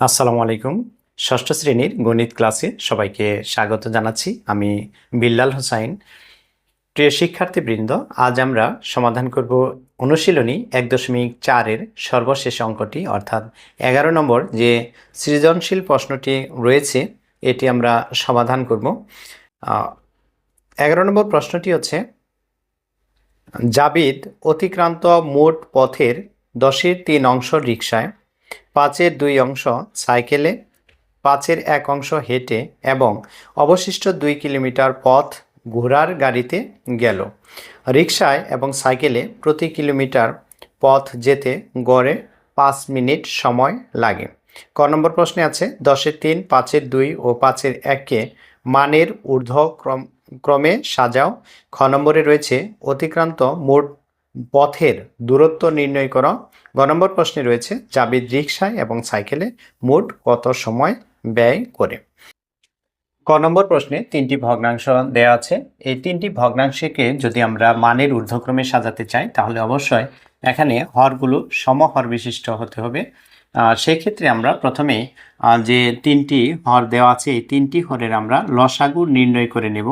আসসালামু আলাইকুম। ষষ্ঠ শ্রেণির গণিত ক্লাসে সবাইকে স্বাগত জানাচ্ছি। আমি বিল্লাল হোসাইন। প্রিয় শিক্ষার্থীবৃন্দ, আজ আমরা সমাধান করব অনুশীলনী এক দশমিক চারের সর্বশেষ অঙ্কটি, অর্থাৎ এগারো নম্বর যে সৃজনশীল প্রশ্নটি রয়েছে, এটি আমরা সমাধান করব। এগারো নম্বর প্রশ্নটি হচ্ছে, জাবিদ অতিক্রান্ত মোট পথের দশের তিন অংশ রিকশায় পাঁচের দুই অংশ সাইকেলে, পাঁচের এক অংশ হেঁটে এবং অবশিষ্ট দুই কিলোমিটার পথ ঘোড়ার গাড়িতে গেল। রিক্সায় এবং সাইকেলে প্রতি কিলোমিটার পথ যেতে গড়ে পাঁচ মিনিট সময় লাগে। ক নম্বর প্রশ্নে আছে, দশের তিন, পাঁচের দুই ও পাঁচের এককে মানের ঊর্ধ্বক্রম, ক্রমে সাজাও। খ নম্বরে রয়েছে, অতিক্রান্ত মোট পথের দূরত্ব নির্ণয় করো। গ নম্বর প্রশ্নে রয়েছে জাবিদ রিক্সায় এবং সাইকেলে মোট কত সময় ব্যয় করে? ক নম্বর প্রশ্নে তিনটি ভগ্নাংশ দেওয়া আছে। এই তিনটি ভগ্নাংশকে যদি আমরা মানের ঊর্ধ্বক্রমে সাজাতে চাই, তাহলে অবশ্যই এখানে হরগুলো সমহর বিশিষ্ট হতে হবে। সেক্ষেত্রে আমরা প্রথমে যে তিনটি হর দেওয়া আছে, এই তিনটি হরের আমরা লসাগু নির্ণয় করে নেব।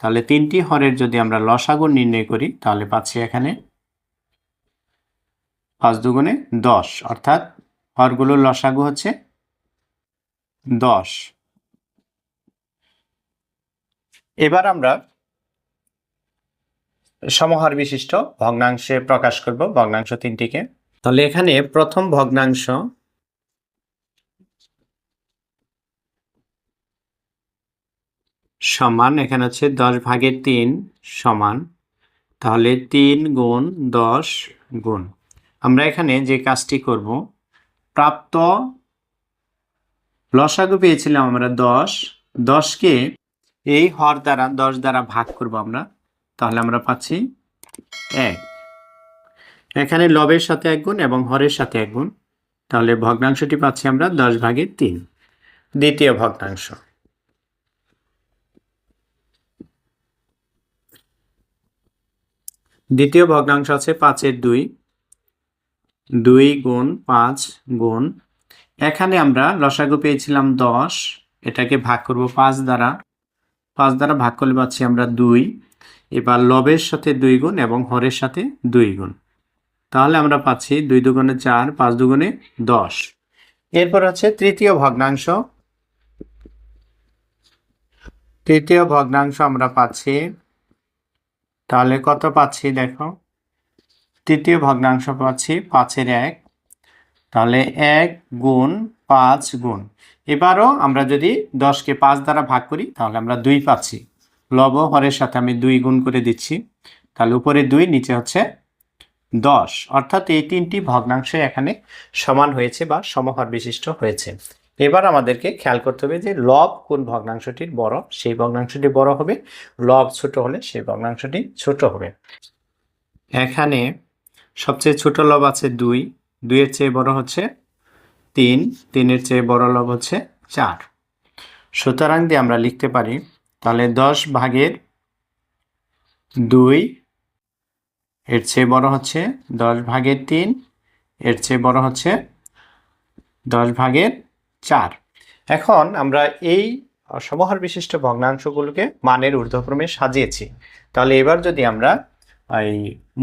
তাহলে তিনটি হরের যদি আমরা লসাগু নির্ণয় করি, তাহলে পাচ্ছি এখানে পাঁচ দুগুণে দশ, অর্থাৎ হরগুলোর লসাগু হচ্ছে দশ। এবার আমরা সমহার বিশিষ্ট ভগ্নাংশে প্রকাশ করব, ভগ্নাংশ তিনটিকে। তাহলে এখানে প্রথম ভগ্নাংশ সমান, এখানে হচ্ছে দশ ভাগের তিন সমান, তাহলে তিন গুণ দশ গুণ। আমরা এখানে যে কাজটি করব, প্রাপ্ত লসাগু পেয়েছিলাম আমরা দশ, দশকে এই হর দ্বারা, দশ দ্বারা ভাগ করব আমরা। তাহলে আমরা পাচ্ছি এক। এখানে লবের সাথে এক গুণ এবং হরের সাথে এক গুণ। তাহলে ভগ্নাংশটি পাচ্ছি আমরা দশ ভাগের তিন। দ্বিতীয় ভগ্নাংশ। দ্বিতীয় ভগ্নাংশ আছে পাঁচের দুই। দুই গুণ পাঁচ গুণ। এখানে আমরা লসাগু পেয়েছিলাম দশ। এটাকে ভাগ করব পাঁচ দ্বারা। পাঁচ দ্বারা ভাগ করলে পাচ্ছি আমরা দুই। এবার লবের সাথে দুই গুণ এবং হরের সাথে দুই গুণ। তাহলে আমরা পাচ্ছি দুই দুগুণে চার, পাঁচ দুগুণে দশ। এরপর হচ্ছে তৃতীয় ভগ্নাংশ। তৃতীয় ভগ্নাংশ আমরা পাচ্ছি। তাহলে কত পাচ্ছি দেখো? তৃতীয় ভগ্নাংশ পাচ্ছি, পাঁচের এক। তাহলে এক গুণ পাঁচ গুণ। এবারও আমরা যদি দশকে পাঁচ দ্বারা ভাগ করি, তাহলে আমরা দুই পাচ্ছি। লব হরের সাথে আমি দুই গুণ করে দিচ্ছি। তাহলে উপরে দুই, নিচে হচ্ছে দশ। অর্থাৎ এই তিনটি ভগ্নাংশ এখানে সমান হয়েছে বা সমহর বিশিষ্ট হয়েছে। এবার আমাদেরকে খেয়াল করতে হবে যে লব কোন ভগ্নাংশটির বড়, সেই ভগ্নাংশটি বড় হবে। লব ছোট হলে সেই ভগ্নাংশটি ছোট হবে। এখানে সবচেয়ে ছোট লব আছে দুই, দুইয়ের চেয়ে বড় হচ্ছে তিন, তিনের চেয়ে বড় লব হচ্ছে চার। সুতরাং দিয়ে আমরা লিখতে পারি, তাহলে দশ ভাগের দুই, এর চেয়ে বড় হচ্ছে দশ ভাগের তিন, এর চেয়ে বড় হচ্ছে দশ ভাগের চার। এখন আমরা এই সমহার বিশিষ্ট ভগ্নাংশগুলোকে মানের ঊর্ধ্বক্রমে সাজিয়েছি। তাহলে এবার যদি আমরা এই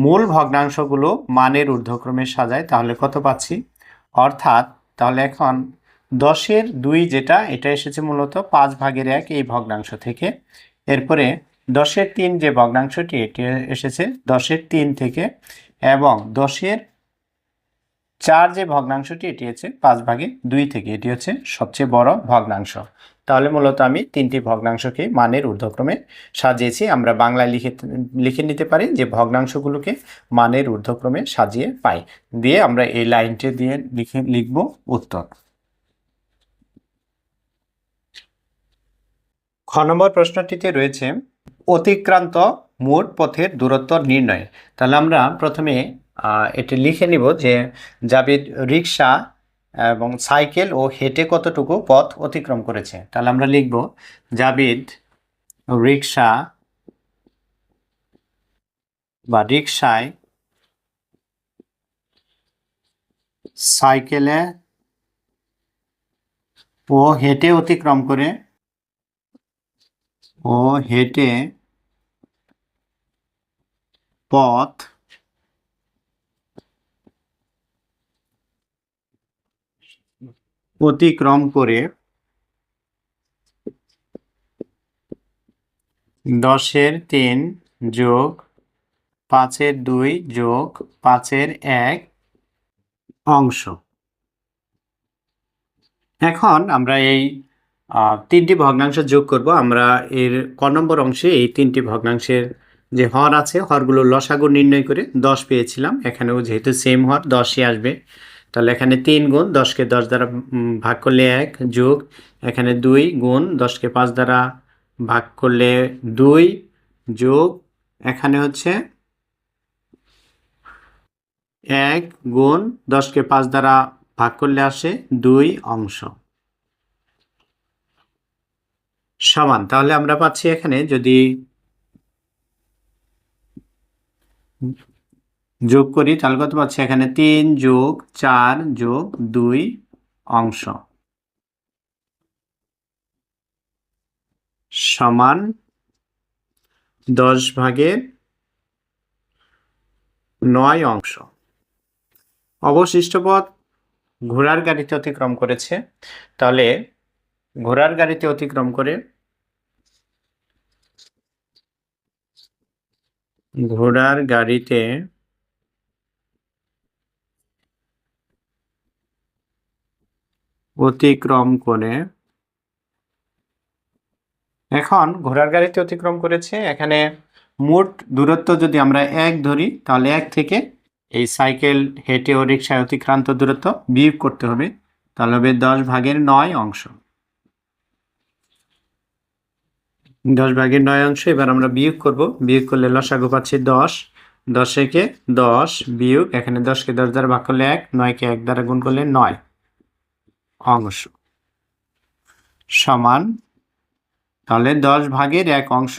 মূল ভগ্নাংশগুলো মানের ঊর্ধ্বক্রমে সাজায়, তাহলে কত পাচ্ছি? অর্থাৎ তাহলে এখন দশের দুই যেটা, এটা এসেছে মূলত পাঁচ ভাগের এক এই ভগ্নাংশ থেকে। এরপরে দশের তিন যে ভগ্নাংশটি, এটি এসেছে দশের তিন থেকে, এবং দশের চার যে ভগ্নাংশটি, এটি হচ্ছে পাঁচ ভাগে দুই থেকে, এটি হচ্ছে সবচেয়ে বড় ভগ্নাংশ। তাহলে মূলত আমি তিনটি ভগ্নাংশকে মানের ঊর্ধ্বক্রমে সাজিয়েছি। আমরা বাংলায় লিখে লিখে নিতে পারি যে ভগ্নাংশগুলোকে মানের ঊর্ধ্বক্রমে সাজিয়ে পাই। দিয়ে আমরা এই লাইনটি দিয়ে লিখে, লিখব উত্তর। খ নম্বর প্রশ্নটিতে রয়েছে, অতিক্রান্ত মোট পথের দূরত্ব নির্ণয়। তাহলে আমরা প্রথমে এটি লিখে নিব যে জাবিদ রিক্সা এবং সাইকেল ও হেঁটে কতটুকু পথ অতিক্রম করেছে? তাহলে আমরা লিখব, জাবিদ রিক্সা বা রিক্সায় সাইকেলে ও হেঁটে অতিক্রম করে, ও হেঁটে পথ অতিক্রম করে দশের তিন যোগ পাঁচের দুই যোগ পাঁচের এক অংশ। এখন আমরা এই তিনটি ভগ্নাংশ যোগ করব। আমরা এর ক নম্বর অংশে এই তিনটি ভগ্নাংশের যে হর আছে, হরগুলো লসাগু নির্ণয় করে দশ পেয়েছিলাম। এখানেও যেহেতু সেম হর, দশই আসবে। তাহলে এখানে তিন গুণ, দশকে দশ দ্বারা ভাগ করলে এক, যোগ। এখানে দুই গুণ, দশকে পাঁচ দ্বারা ভাগ করলে দুই, যোগ। এখানে হচ্ছে এক গুণ, দশকে পাঁচ দ্বারা ভাগ করলে আসে দুই অংশ। সমান, তাহলে আমরা পাচ্ছি এখানে যদি যোগ করি, তাহলে কত পাচ্ছি? এখানে তিন যোগ চার যোগ দুই অংশ। সমান দশ ভাগের নয় অংশ। অবশিষ্ট পথ ঘোড়ার গাড়িতে অতিক্রম করেছে। তাহলে ঘোড়ার গাড়িতে অতিক্রম করে ঘোড়ার গাড়িতে অতিক্রম করে। এখন ঘোড়ার গাড়িতে অতিক্রম করেছে। এখানে মোট দূরত্ব যদি আমরা এক ধরি, তাহলে এক থেকে এই সাইকেল, হেঁটে ও রিক্সায় অতিক্রান্ত দূরত্ব বিয়োগ করতে হবে। তাহলে হবে দশ ভাগের নয় অংশ। দশ ভাগের নয় অংশ, এবার আমরা বিয়োগ করব। বিয়োগ করলে লসাগু পাচ্ছি দশ। দশেকে দশ বিয়োগ, এখানে দশকে দশ দ্বারা ভাগ করলে এক, নয়কে এক দ্বারা গুণ করলে নয়। অংশ। সমান তাহলে দশ ভাগের এক অংশ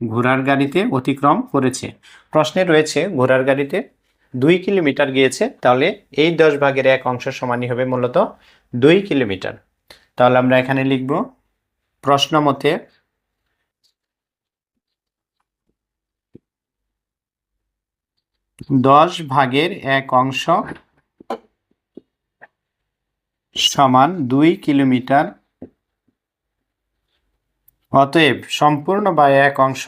ঘোড়ার গাড়িতে অতিক্রম করেছে। প্রশ্নে রয়েছে ঘোড়ার গাড়িতে দুই কিলোমিটার গিয়েছে, তাহলে এই দশ ভাগের এক অংশ সমানই হবে মূলত দুই কিলোমিটার। তাহলে আমরা এখানে লিখব, প্রশ্ন মতে দশ ভাগের এক অংশ সমান দুই কিলোমিটার। অতএব সম্পূর্ণ বা এক অংশ।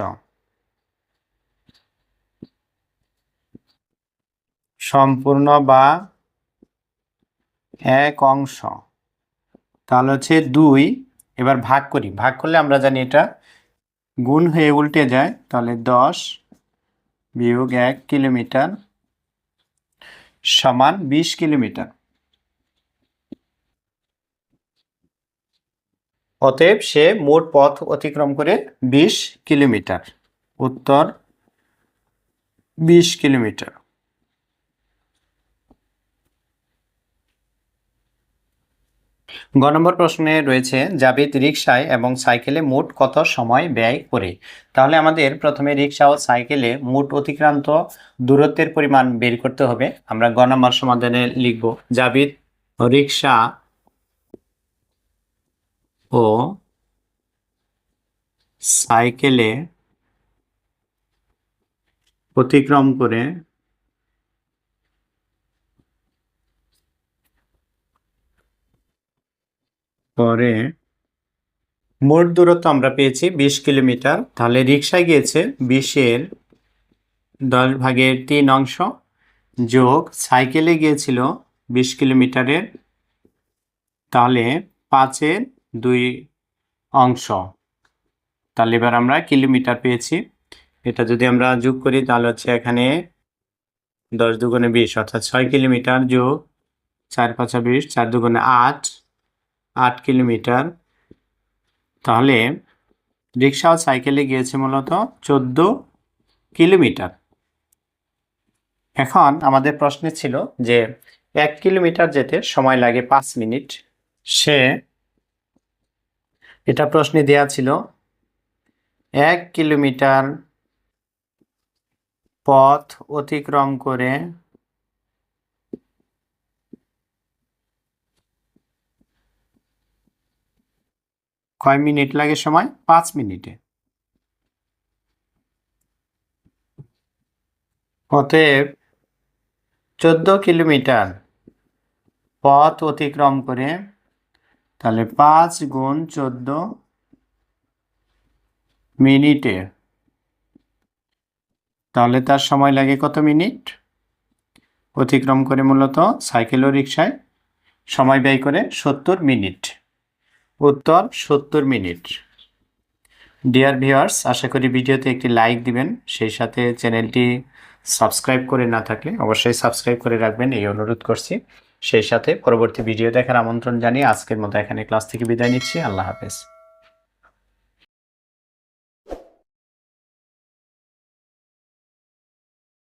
সম্পূর্ণ বা এক অংশ। তাহলে হচ্ছে দুই। এবার ভাগ করি। ভাগ করলে আমরা জানি এটা গুণ হয়ে উল্টে যায়। তাহলে দশ বিয়োগ এক কিলোমিটার সমান বিশ কিলোমিটার। অতএব সে মোট পথ অতিক্রম করে বিশ কিলোমিটার। উত্তর, বিশ কিলোমিটার। গ নম্বর প্রশ্নে রয়েছে জাবিদ রিক্সায় এবং সাইকেলে মোট কত সময় ব্যয় করে? তাহলে আমাদের প্রথমে রিক্সা ও সাইকেলে মোট অতিক্রান্ত দূরত্বের পরিমাণ বের করতে হবে। আমরা গ নম্বর সমাধানে লিখব জাবিদ রিক্সা ও সাইকেলে অতিক্রম করে পরে মোট দূরত্ব আমরা পেয়েছি বিশ কিলোমিটার। তাহলে রিক্সায় গিয়েছে বিশের দশ ভাগের তিন অংশ যোগ সাইকেলে গিয়েছিল বিশ কিলোমিটারের। তাহলে পাঁচের দুই অংশ। তাহলে এবার আমরা কিলোমিটার পেয়েছি। এটা যদি আমরা যোগ করি, তাহলে হচ্ছে এখানে দশ দুগুণে বিশ, অর্থাৎ ছয় কিলোমিটার যোগ চার পাঁচা বিশ, চার দুগুণে আট আট কিলোমিটার। তাহলে রিক্সা ও সাইকেলে গিয়েছে মূলত চোদ্দ কিলোমিটার। এখন আমাদের প্রশ্নে ছিল যে এক কিলোমিটার যেতে সময় লাগে পাঁচ মিনিট। সে এটা প্রশ্নে দেয়া ছিল, এক কিলোমিটার পথ অতিক্রম করে কয় মিনিট লাগে সময়? পাঁচ মিনিটে। অতএব চোদ্দ কিলোমিটার পথ অতিক্রম করে তাহলে পাঁচ গুণ চোদ্দ মিনিটে। তাহলে তার সময় লাগে কত মিনিট? অতিক্রম করে মূলত সাইকেল ও রিক্সায় সময় ব্যয় করে সত্তর মিনিট। উত্তর, সত্তর মিনিট। ডিয়ার ভিউয়ার্স আশা করি ভিডিওতে একটি লাইক দিবেন। সেই সাথে চ্যানেলটি সাবস্ক্রাইব করে না থাকলে অবশ্যই সাবস্ক্রাইব করে রাখবেন। এই অনুরোধ করছি। সেই সাথে পরবর্তী ভিডিও দেখার আমন্ত্রণ জানিয়ে আজকের মতো এখানে ক্লাস থেকে বিদায় নিচ্ছি। আল্লাহ হাফেজ।